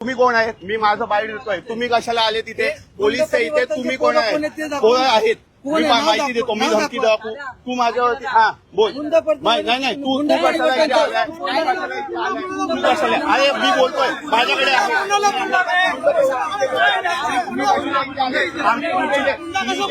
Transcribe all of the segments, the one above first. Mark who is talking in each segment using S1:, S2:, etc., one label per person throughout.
S1: तुम्ही कोण आहे मी माझं बाईट देतोय तुम्ही कशाला आले तिथे? पोलीस इथे तुम्ही कोण आहे
S2: कोण आहेत.
S1: कोण आहेत मी माहिती. देतो. मी धमकी
S2: दाखवा.
S1: तू माझ्यावरती हा बोल. नाही नाही, नाही. तू तू कशाला इथे
S2: पडतो.
S1: आलाय? तू कशाला? अरे मी बोलतोय. माझ्याकडे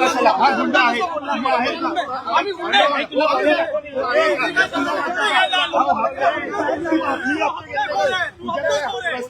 S1: कशाला? हा गुंड आहे तुम्ही आहेत ना? तू आहे.
S3: आपण पाहतोय टोईंग या ठिकाणी टोईंगचे सर्व कर्मचारी जे आहेत ते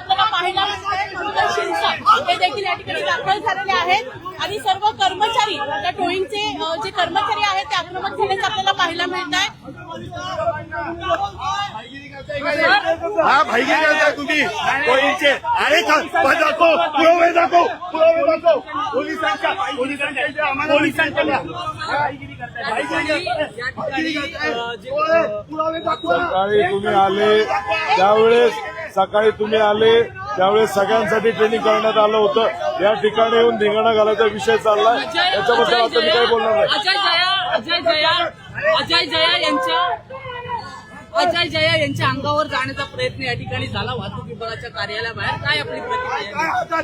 S3: देखील या ठिकाणी दाखल झालेले आहेत. आणि सर्व कर्मचारी त्या टोईंगचे अ, जे कर्मचारी आहेत ते आक्रमक झाल्याचं आपल्याला पाहायला मिळत आहे
S1: हा भाईगिरी करताय तुम्ही. पोलीसचे अरे दाखव. पुरावे दाखव. पुरावे दाखव. पोलिसांच्या पोलिसांच्या. पोलिसांच्या.
S4: सकाळी तुम्ही आले. त्यावेळेस सकाळी तुम्ही आले त्यावेळेस सगळ्यांसाठी ट्रेनिंग करण्यात आलं होतं. या ठिकाणी येऊन धिंगाणा घालायचा विषय चाललाय. त्याच्याबद्दल आता मी काही बोलणार नाही.
S5: अजय जया अजय जया अजय जया यांच्या अजय जया यांच्या अंगावर जाण्याचा प्रयत्न या ठिकाणी झाला. वाहतूक विभागाच्या कार्यालयाबाहेर. काय आपली प्रतिक्रिया
S1: काय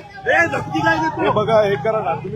S4: हे बघा हे करा ना. तुम्ही